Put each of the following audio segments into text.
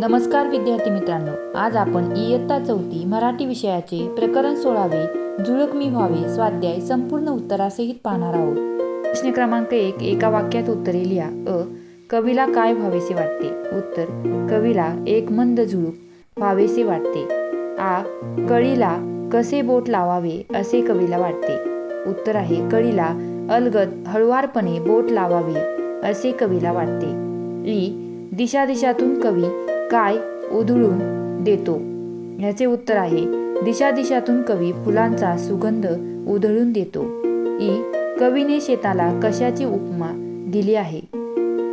नमस्कार विद्यार्थी मित्रांनो आज आपण इयत्ता चौथी मराठी विषयाचे प्रकरण सोळावे जुळक मी व्हावे स्वाध्याय संपूर्ण उत्तरासहित पाहणार आहोत. प्रश्न क्रमांक एक एका वाक्यात उत्तरे लिहा. अ कवीला काय व्हावेसे वाटते? उत्तर कवीला एक मंद झुळूक व्हावेसे वाटते. आ कळीला कसे बोट लावावे असे कवीला वाटते. उत्तर आहे कळीला अलगद हळुवारपणे बोट लावावे असे कवीला वाटते. ई दिशा दिशातून कवी काय उधळून देतो? याचे उत्तर आहे दिशा दिशातून कवी फुलांचा सुगंध उधळून देतो. ई. कवीने शेताला कशाची उपमा दिली आहे?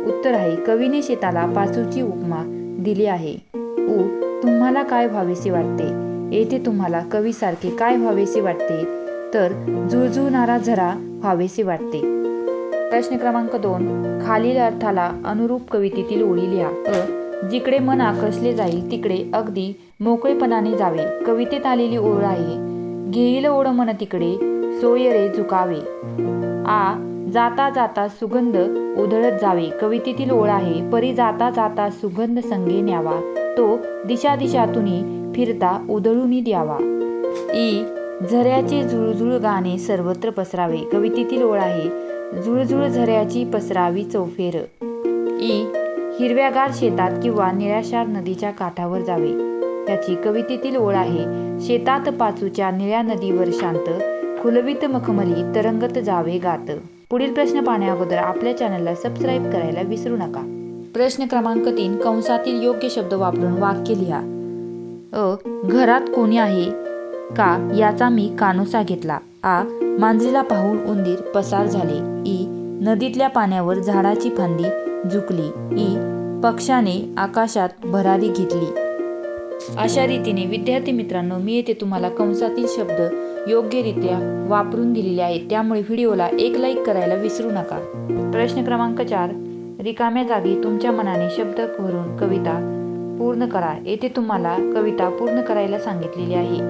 उत्तर आहे कवीने शेताला पासूची उपमा दिली आहे. उ. तुम्हाला काय व्हावेसे वाटते? येथे तुम्हाला कवीसारखे काय व्हावेसे वाटते? तर जुळजुळणारा झरा व्हावेसे वाटते. प्रश्न क्रमांक दोन. खालील अर्थाला अनुरूप कवितेतील ओळी लिहा. अ. जिकडे मन आकर्षले जाईल तिकडे अगदी मोकळेपणाने जावे. कवितेत आलेली ओळ आहे घेईल ओढ मन तिकडे सोय रे झुकावे. आ जाता जाता सुगंध उधळत जावे. कवितेतील ओळ आहे परी जाता जाता सुगंध संगे न्यावा. तो दिशा दिशातून फिरता उधळूनी द्यावा. ई झऱ्याचे जुळजुळ गाणे सर्वत्र पसरावे. कवितेतील ओळ आहे जुळजुळ झऱ्याची पसरावी चौफेर. ई हिरव्यागार शेतात किंवा निळ्याशार नदीच्या काठावर जावे. त्याची कवितेतील ओळ आहे शेतात पाचूच्या निळ्या नदीवर शांत खुलवित मखमली तरंगत जावे गात. पुढील प्रश्न पाहण्या अगोदर आपल्या चॅनलला सबस्क्राईब करायला विसरू नका. प्रश्न क्रमांक तीन कंसातील योग्य शब्द वापरून वाक्य लिहा. अ घरात कोणी आहे? का याचा मी कानोसा घेतला. आ मांजरीला पाहून उंदीर पसार झाले. ई नदीतल्या पाण्यावर झाडाची फांदी झुकली. ई पक्षाने आकाशात भरारी घेतली. अशा रीतीने विद्यार्थी मित्रांनो मी येथे तुम्हाला कंसातील शब्द योग्यरित्या वापरून दिलेले आहेत. त्यामुळे व्हिडिओला एक लाईक करायला विसरू नका. प्रश्न क्रमांक चार. रिकाम्या जागी तुमच्या मनाने शब्द भरून कविता पूर्ण करा. येथे तुम्हाला कविता पूर्ण करायला सांगितलेली आहे.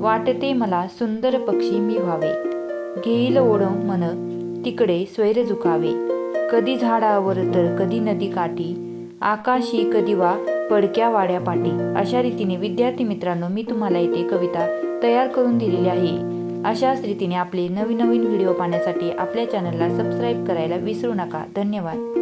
वाटते मला सुंदर पक्षी मी व्हावे घेईल ओढ मन तिकडे स्वैर झुकावे. कधी झाडावर तर कधी नदी काठी आकाशी कधी वा पडक्या वाड्या पाटी. अशा रीतीने विद्यार्थी मित्रांनो मी तुम्हाला येथे कविता तयार करून दिलेली आहे. अशाच रीतीने आपले नवीन नवीन व्हिडिओ पाहण्यासाठी आपल्या चॅनलला सबस्क्राईब करायला विसरू नका. धन्यवाद.